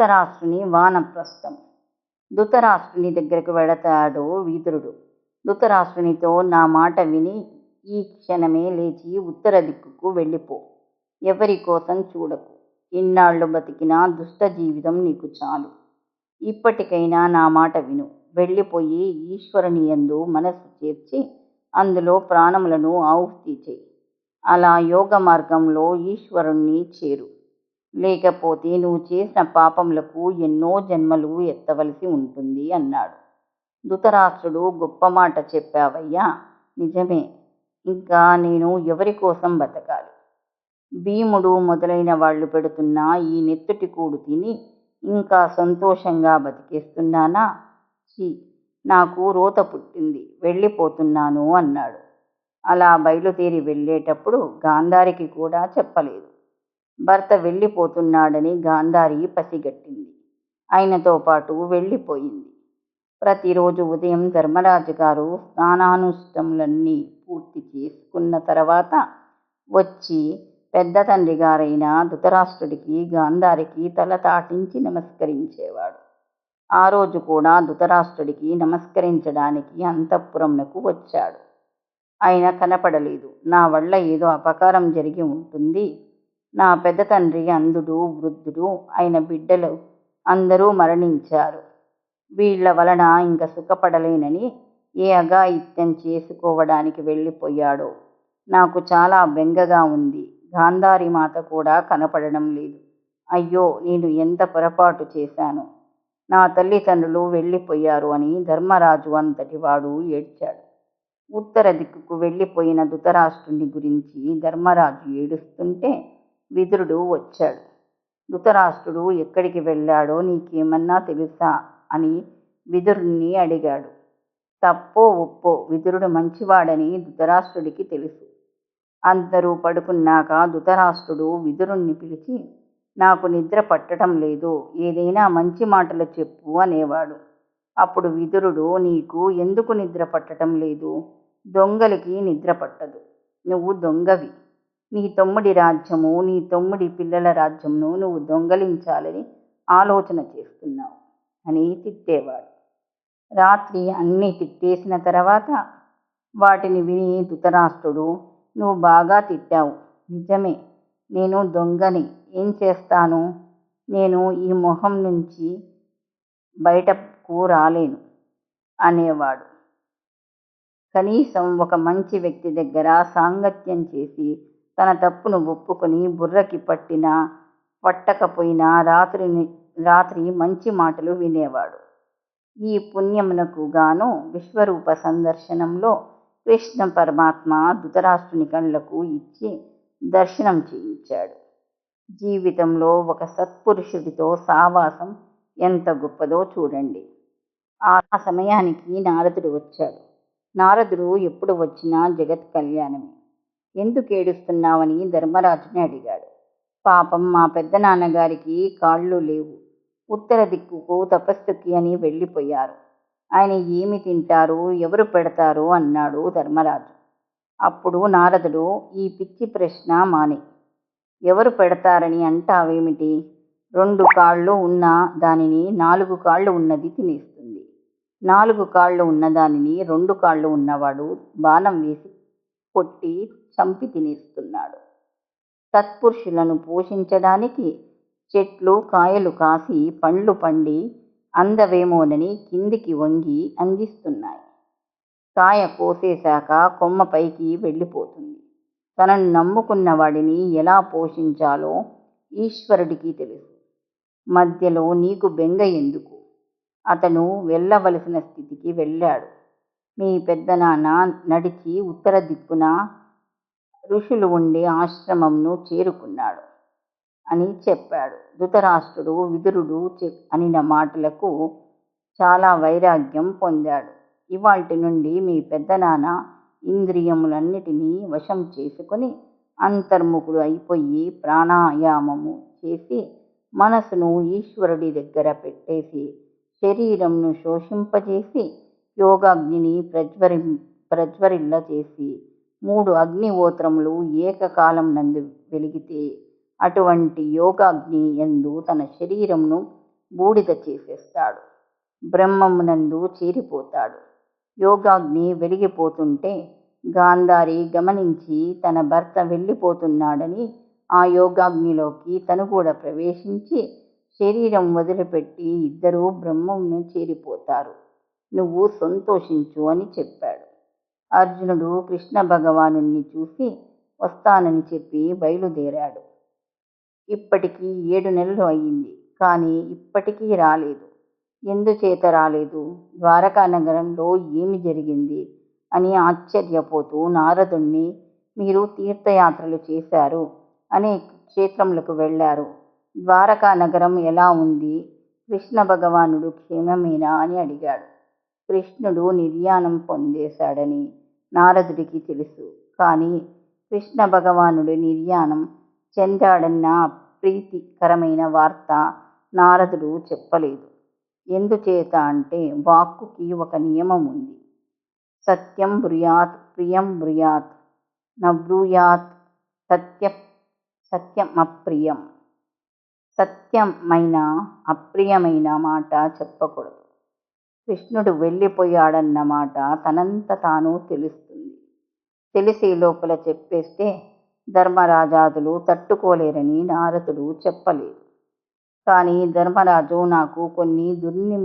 ధృతరాష్ట్రుని వానప్రస్థం. ధృతరాష్ట్రుని దగ్గరకు వెళతాడు విదురుడు ధృతరాష్ట్రునితో నా మాట విని ఈ క్షణమే లేచి ఉత్తర దిక్కుకు వెళ్ళిపో. ఎవరి కోసం చూడకు. ఇన్నాళ్ళు బతికిన దుష్ట జీవితం నీకు చాలు. ఇప్పటికైనా నా మాట విను. వెళ్ళిపోయి ఈశ్వరుని యందు మనస్సు చేర్చి అందులో ప్రాణములను ఆహుతి చేయి. అలా యోగ మార్గంలో ఈశ్వరుణ్ణి చేరు. లేకపోతే నువ్వు చేసిన పాపములకు ఎన్నో జన్మలు ఎత్తవలసి ఉంటుంది అన్నాడు. ధృతరాష్ట్రుడు గొప్ప మాట చెప్పావయ్యా నిజమే. ఇంకా నేను ఎవరి కోసం బతకాలి? భీముడు మొదలైన వాళ్ళు పెడుతున్న ఈ నెత్తుటి కూడు తిని ఇంకా సంతోషంగా బతికేస్తున్నానా? చీ నాకు రోత పుట్టింది వెళ్ళిపోతున్నాను అన్నాడు. అలా బయలుదేరి వెళ్ళేటప్పుడు గాంధారికి కూడా చెప్పలేదు. భర్త వెళ్ళిపోతున్నాడని గాంధారి పసిగట్టింది. ఆయనతో పాటు వెళ్ళిపోయింది. ప్రతిరోజు ఉదయం ధర్మరాజు గారు స్నానానుష్టములన్నీ పూర్తి చేసుకున్న తర్వాత వచ్చి పెద్ద తండ్రి గారైన ధృతరాష్ట్రుడికి గాంధారికి తల తాటించి నమస్కరించేవాడు. ఆ రోజు కూడా ధృతరాష్ట్రుడికి నమస్కరించడానికి అంతఃపురంకు వచ్చాడు. ఆయన కనపడలేదు. నా వల్ల ఏదో అపకారం జరిగి ఉంటుంది. నా పెద్ద తండ్రి అంధుడు వృద్ధుడు ఆయన బిడ్డలు అందరూ మరణించారు. వీళ్ళ వలన ఇంక సుఖపడలేనని ఏ అఘాయిత్యం చేసుకోవడానికి వెళ్ళిపోయాడో నాకు చాలా బెంగగా ఉంది. గాంధారి మాత కూడా కనపడడం లేదు. అయ్యో నేను ఎంత పొరపాటు చేశాను? నా తల్లిదండ్రులు వెళ్ళిపోయారు అని ధర్మరాజు అంతటి వాడు ఏడ్చాడు. ఉత్తర దిక్కుకు వెళ్ళిపోయిన ధృతరాష్ట్రుని గురించి ధర్మరాజు ఏడుస్తుంటే విదురుడు వచ్చాడు. ధృతరాష్ట్రుడు ఎక్కడికి వెళ్ళాడో నీకేమన్నా తెలుసా అని విదురుణ్ణి అడిగాడు. తప్పో ఒప్పో విదురుడు మంచివాడని ధృతరాష్ట్రుడికి తెలుసు. అందరూ పడుకున్నాక ధృతరాష్ట్రుడు విదురుణ్ణి పిలిచి నాకు నిద్ర పట్టడం లేదు ఏదైనా మంచి మాటలు చెప్పు అనేవాడు. అప్పుడు విదురుడు నీకు ఎందుకు నిద్ర పట్టడం లేదు? దొంగలకి నిద్ర పట్టదు. నువ్వు దొంగవి. నీ తమ్ముడి రాజ్యము నీ తమ్ముడి పిల్లల రాజ్యమును నువ్వు దొంగలించాలని ఆలోచన చేస్తున్నావు అని తిట్టేవాడు. రాత్రి అన్నీ తిట్టేసిన తర్వాత వాటిని విని ధృతరాష్ట్రుడు నువ్వు బాగా తిట్టావు. నిజమే. నేను దొంగని. ఏం చేస్తాను? నేను ఈ మొహం నుంచి బయటకు రాలేను అనేవాడు. కనీసం ఒక మంచి వ్యక్తి దగ్గర సాంగత్యం చేసి తన తప్పును ఒప్పుకొని బుర్రకి పట్టినా పట్టకపోయినా రాత్రిని రాత్రి మంచి మాటలు వినేవాడు. ఈ పుణ్యమునకు గాను విశ్వరూప సందర్శనంలో కృష్ణ పరమాత్మ ధృతరాష్ట్రుని కళ్ళకు ఇచ్చి దర్శనం చేయించాడు. జీవితంలో ఒక సత్పురుషుడితో సావాసం ఎంత గొప్పదో చూడండి. ఆ సమయానికి నారదుడు వచ్చాడు. నారదుడు ఎప్పుడు వచ్చినా జగత్ కళ్యాణమే. ఎందుకు ఏడుస్తున్నావని ధర్మరాజుని అడిగాడు. పాపం మా పెద్దనాన్నగారికి కాళ్ళు లేవు. ఉత్తర దిక్కుకు తపస్సుకి అని వెళ్ళిపోయారు. ఆయన ఏమి తింటారు ఎవరు పెడతారు అన్నాడు ధర్మరాజు. అప్పుడు నారదుడు ఈ పిచ్చి ప్రశ్న మానే. ఎవరు పెడతారని అంటావేమిటి? రెండు కాళ్ళు ఉన్న దానిని నాలుగు కాళ్ళు ఉన్నది తినేస్తుంది. నాలుగు కాళ్ళు ఉన్న దానిని రెండు కాళ్ళు ఉన్నవాడు బాణం వేసి కొట్టి చంపి తినేస్తున్నాడు. సత్పురుషులను పోషించడానికి చెట్లు కాయలు కాసి పండ్లు పండి అందవేమోనని కిందికి వంగి అందిస్తున్నాయి. కాయ కోసేశాక కొమ్మ పైకి వెళ్ళిపోతుంది. తనను నమ్ముకున్న వాడిని ఎలా పోషించాలో ఈశ్వరుడికి తెలుసు. మధ్యలో నీకు బెంగ ఎందుకు? అతను వెళ్ళవలసిన స్థితికి వెళ్ళాడు. మీ పెద్దనాన్న నడిచి ఉత్తర దిక్కున ఋషులు ఉండే ఆశ్రమంను చేరుకున్నాడు అని చెప్పాడు. ధృతరాష్ట్రుడు విదురుడు చెప్ అనిన మాటలకు చాలా వైరాగ్యం పొందాడు. ఇవాటి నుండి మీ పెద్దనాన్న ఇంద్రియములన్నిటినీ వశం చేసుకొని అంతర్ముఖుడు అయిపోయి ప్రాణాయామము చేసి మనసును ఈశ్వరుడి దగ్గర పెట్టేసి శరీరంను శోషింపజేసి యోగాగ్నిని ప్రజ్వరి ప్రజ్వరిల్ల చేసి మూడు అగ్నిహోత్రములు ఏకకాలం నందు వెలిగితే అటువంటి యోగాగ్ని ఎందు తన శరీరమును బూడిద చేసేస్తాడు. బ్రహ్మమునందు చేరిపోతాడు. యోగాగ్ని వెలిగిపోతుంటే గాంధారి గమనించి తన భర్త వెళ్ళిపోతున్నాడని ఆ యోగాగ్నిలోకి తను కూడా ప్రవేశించి శరీరం వదిలిపెట్టి ఇద్దరూ బ్రహ్మమును చేరిపోతారు. నువ్వు సంతోషించు అని చెప్పాడు. అర్జునుడు కృష్ణ భగవాను చూసి వస్తానని చెప్పి బయలుదేరాడు. ఇప్పటికి ఏడు నెలలు అయ్యింది కానీ ఇప్పటికీ రాలేదు. ఎందుచేత రాలేదు? ద్వారకా నగరంలో ఏమి జరిగింది? అని ఆశ్చర్యపోతూ నారదుణ్ణి మీరు తీర్థయాత్రలు చేశారు అనేక క్షేత్రములకు వెళ్ళారు. ద్వారకా నగరం ఎలా ఉంది? కృష్ణ భగవానుడు క్షేమమేనా? అని అడిగాడు. కృష్ణుడు నిర్యాణం పొందేశాడని నారదుడికి తెలుసు. కానీ కృష్ణ భగవానుడి నిర్యాణం చెందాడన్న ప్రీతికరమైన వార్త నారదుడు చెప్పలేదు. ఎందుచేత అంటే వాక్కుకి ఒక నియమం ఉంది. సత్యం బ్రుయాత్ ప్రియం బ్రుయాత్ నబ్రూయాత్ సత్య సత్యం అప్రియం సత్యమైన అప్రియమైన మాట చెప్పకూడదు. కృష్ణుడు వెళ్ళిపోయాడన్న మాట తనంత తాను తెలుస్తుంది. తెలిసి లోపల చెప్పేస్తే ధర్మరాజాదులు తట్టుకోలేరని నారదుడు చెప్పలేదు. కానీ ధర్మరాజు నాకు కొన్ని దుర్ని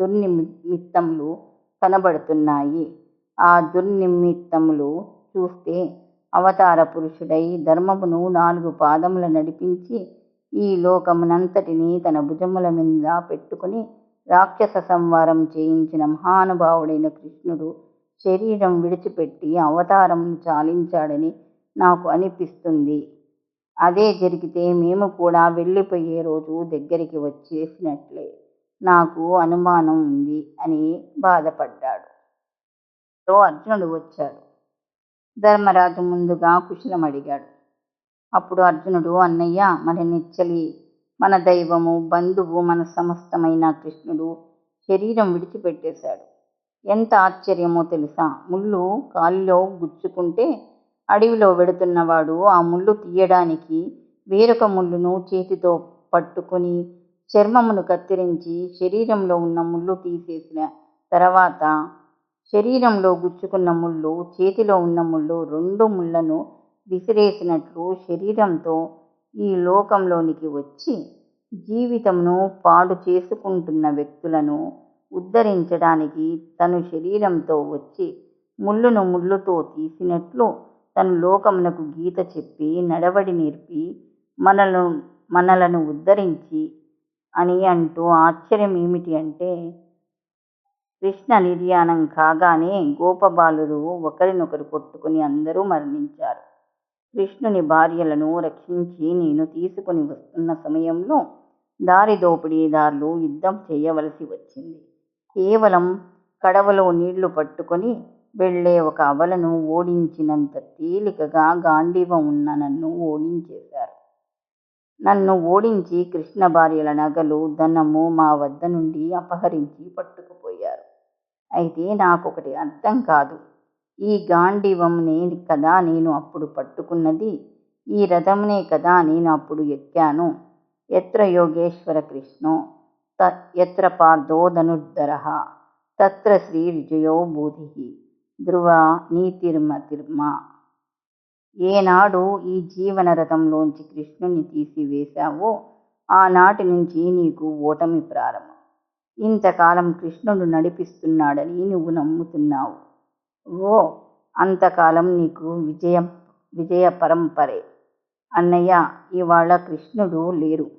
దుర్నిమిత్తములు కనబడుతున్నాయి. ఆ దుర్నిమిత్తములు చూస్తే అవతార పురుషుడై ధర్మమును నాలుగు పాదముల నడిపించి ఈ లోకమునంతటినీ తన భుజముల మీద పెట్టుకుని రాక్షస సంహారం చేయించిన మహానుభావుడైన కృష్ణుడు శరీరం విడిచిపెట్టి అవతారం చాలించాడని నాకు అనిపిస్తుంది. అదే జరిగితే మేము కూడా వెళ్ళిపోయే రోజు దగ్గరికి వచ్చేసినట్లే. నాకు అనుమానం ఉంది అని బాధపడ్డాడు. అర్జునుడు వచ్చాడు. ధర్మరాజు ముందుగా కుశలం అడిగాడు. అప్పుడు అర్జునుడు అన్నయ్య మరి నిచ్చలి మన దైవము బంధువు మన సమస్తమైన కృష్ణుడు శరీరం విడిచిపెట్టేశాడు. ఎంత ఆశ్చర్యమో తెలుసా? ముళ్ళు కాలిలో గుచ్చుకుంటే అడవిలో వెడుతున్నవాడు ఆ ముళ్ళు తీయడానికి వేరొక ముళ్ళును చేతితో పట్టుకుని చర్మమును కత్తిరించి శరీరంలో ఉన్న ముళ్ళు తీసేసిన తర్వాత శరీరంలో గుచ్చుకున్న ముళ్ళు చేతిలో ఉన్న ముళ్ళు రెండు ముళ్ళను విసిరేసినట్లు శరీరంతో ఈ లోకంలోనికి వచ్చి జీవితమును పాడు చేసుకుంటున్న వ్యక్తులను ఉద్ధరించడానికి తను శరీరంతో వచ్చి ముళ్ళును ముళ్ళుతో తీసినట్లు తను లోకమునకు గీత చెప్పి నడవడి నేర్పి మనలను మనలను ఉద్ధరించి అని అంటూ ఆశ్చర్యం ఏమిటి అంటే కృష్ణ నిర్యాణం కాగానే గోపబాలురు ఒకరినొకరు కొట్టుకుని అందరూ మరణించారు. కృష్ణుని భార్యలను రక్షించి నేను తీసుకుని వస్తున్న సమయంలో దారి దోపిడీదారులు యుద్ధం చేయవలసి వచ్చింది. కేవలం కడవలో నీళ్ళు పట్టుకొని వెళ్ళే ఒక అవలను ఓడించినంత తేలికగా గాంధీవం ఉన్న నన్ను ఓడించేశారు. నన్ను ఓడించి కృష్ణ భార్యల నగలు ధనము మా వద్ద నుండి అపహరించి పట్టుకుపోయారు. అయితే నాకొకటి అర్థం కాదు. ఈ గాంధీవంనే కదా నేను అప్పుడు పట్టుకున్నది? ఈ రథంనే కదా నేను అప్పుడు ఎక్కాను. ఎత్ర యోగేశ్వర కృష్ణో త ఎత్ర పార్థోధనుర్ధర తత్ర శ్రీ విజయో బోధి ధ్రువ నీతిర్మతిర్మ ఏనాడు ఈ జీవన రథంలోంచి కృష్ణుని తీసివేశావో ఆనాటి నుంచి నీకు ఓటమి ప్రారంభం. ఇంతకాలం కృష్ణుడు నడిపిస్తున్నాడని నువ్వు నమ్ముతున్నావు. ఓ అంతకాలం నీకు విజయం విజయ పరంపరే. అన్నయ్య ఇవాళ కృష్ణుడు లేరు.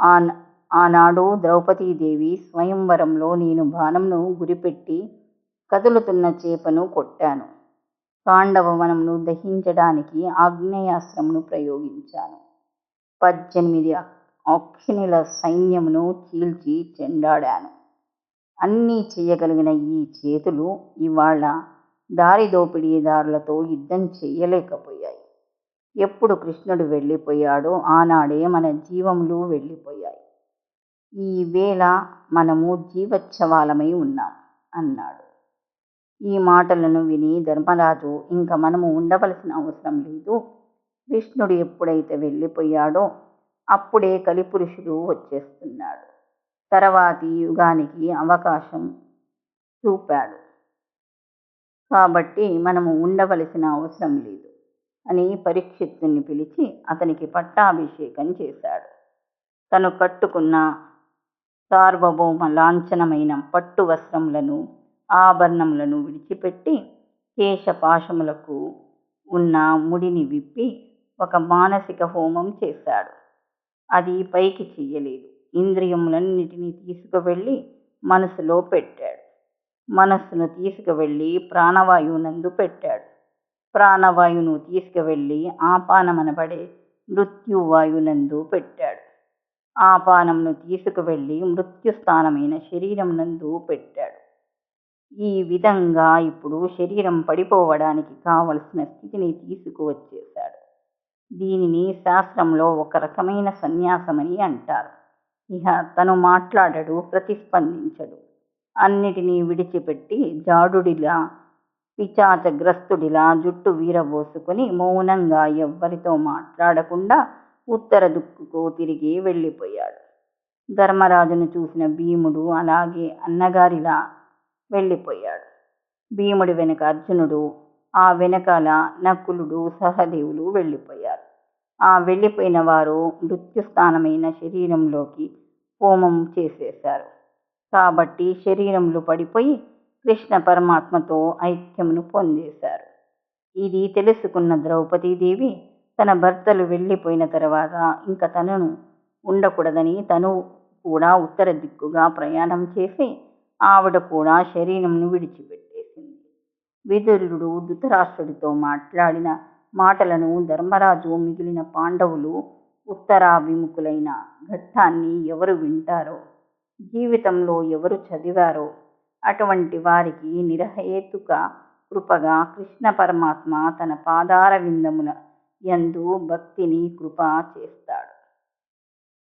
ఆన్ ఆనాడు ద్రౌపదీదేవి స్వయంవరంలో నేను బాణంను గురిపెట్టి కదులుతున్న చేపను కొట్టాను. పాండవవనంను దహించడానికి ఆగ్నేయాస్త్రమును ప్రయోగించాను. పద్దెనిమిది అక్షిణుల సైన్యమును చీల్చి చెండాడాను. అన్నీ చేయగలిగిన ఈ చేతులు ఇవాళ దారి దోపిడీదారులతో యుద్ధం చేయలేకపోయాయి ఎప్పుడు కృష్ణుడు వెళ్ళిపోయాడో ఆనాడే మన జీవములు వెళ్ళిపోయాయి. ఈ వేళ మనము జీవోత్సవాలమై ఉన్నాం అన్నాడు. ఈ మాటలను విని ధర్మరాజు ఇంకా మనము ఉండవలసిన అవసరం లేదు. కృష్ణుడు ఎప్పుడైతే వెళ్ళిపోయాడో అప్పుడే కలిపురుషుడు వచ్చేస్తున్నాడు. తర్వాతి యుగానికి అవకాశం చూపాడు. కాబట్టి మనము ఉండవలసిన అవసరం లేదు అని పరీక్షిత్తుని పిలిచి అతనికి పట్టాభిషేకం చేశాడు. తను కట్టుకున్న సార్వభౌమ లాంఛనమైన పట్టు వస్త్రములను ఆభరణములను విడిచిపెట్టి కేశపాశములకు ఉన్న ముడిని విప్పి ఒక మానసిక హోమం చేశాడు. అది పైకి చెయ్యలేదు. ఇంద్రియములన్నిటినీ తీసుకువెళ్ళి మనసులో పెట్టాడు. మనస్సును తీసుకువెళ్ళి ప్రాణవాయువునందు పెట్టాడు. ప్రాణవాయువును తీసుకువెళ్ళి ఆపానమనబడే మృత్యువాయునందు పెట్టాడు. ఆపానమును తీసుకువెళ్ళి మృత్యుస్థానమైన శరీరం నందు పెట్టాడు. ఈ విధంగా ఇప్పుడు శరీరం పడిపోవడానికి కావలసిన స్థితిని తీసుకువచ్చేశాడు. దీనిని శాస్త్రంలో ఒక రకమైన సన్యాసమని అంటారు. ఇహ తను మాట్లాడడు ప్రతిస్పందించడు. అన్నిటినీ విడిచిపెట్టి జాడుడిలా పిచాచగ్రస్తుడిలా జుట్టు వీరబోసుకొని మౌనంగా ఎవ్వరితో మాట్లాడకుండా ఉత్తర దిక్కుకు తిరిగి వెళ్ళిపోయాడు. ధర్మరాజును చూసిన భీముడు అలాగే అన్నగారిలా వెళ్ళిపోయాడు. భీముడి వెనుక అర్జునుడు ఆ వెనకాల నకులుడు సహదేవులు వెళ్ళిపోయారు. ఆ వెళ్ళిపోయిన వారు మృత్యుస్థానమైన శరీరంలోకి హోమం చేసేశారు. కాబట్టి శరీరంలో పడిపోయి కృష్ణ పరమాత్మతో ఐక్యమును పొందేశారు. ఇది తెలుసుకున్న ద్రౌపదీదేవి తన భర్తలు వెళ్ళిపోయిన తర్వాత ఇంకా తనను ఉండకూడదని తను కూడా ఉత్తర దిక్కుగా ప్రయాణం చేసి ఆవిడ కూడా శరీరంను విడిచిపెట్టేసింది. విదురుడు ధృతరాష్ట్రుడితో మాట్లాడిన మాటలను ధర్మరాజు మిగిలిన పాండవులు ఉత్తరాభిముఖులైన ఘట్టాన్ని ఎవరు వింటారో జీవితంలో ఎవరు చదివారో అటువంటి వారికి నిరహేతుక కృపగా కృష్ణ పరమాత్మ తన పాదార విందముల యందు భక్తిని కృప చేస్తాడు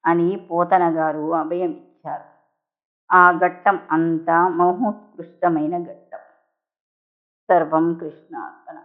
అని పోతన గారు అభయం ఇచ్చారు ఆ ఘట్టం అంతా మహోత్కృష్టమైన ఘట్టం. సర్వం కృష్ణార్పణ.